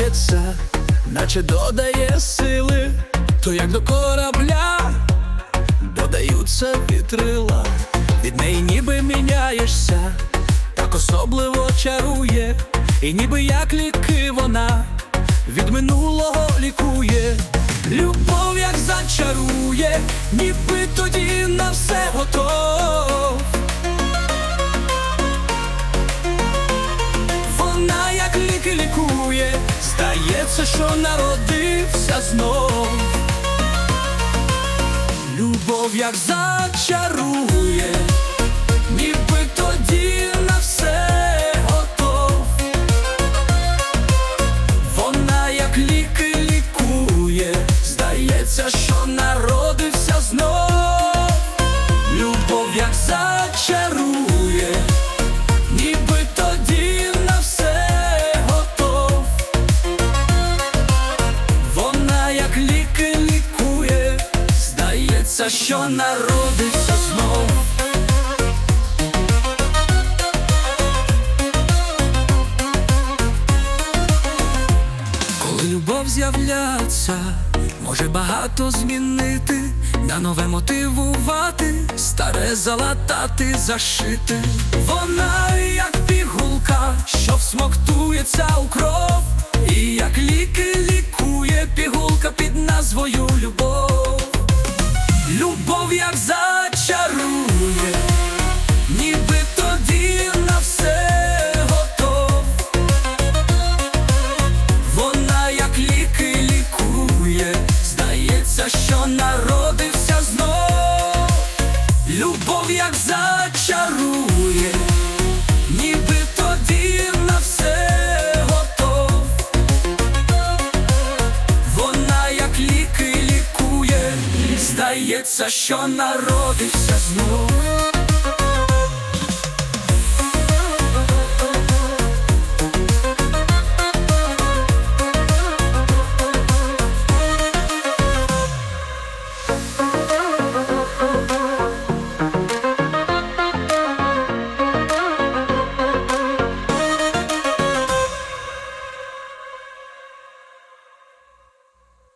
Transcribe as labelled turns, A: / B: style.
A: сміється, наче додає сили, то як до корабля додаються вітрила, від неї ніби міняєшся, так особливо чарує, і ніби як ліки вона від минулого лікує. Любов як зачарує, ніби тоді на все готов. Здається, що народився знов. Любов як зачарує, що народився знов. Коли любов з'являться, може багато змінити, на нове мотивувати, старе залатати, зашити. Вона як Як зачарує, ніби тоді на все готов. Вона як ліки лікує, здається, що народився знов. Любов як зачарує, здається, що народився знов.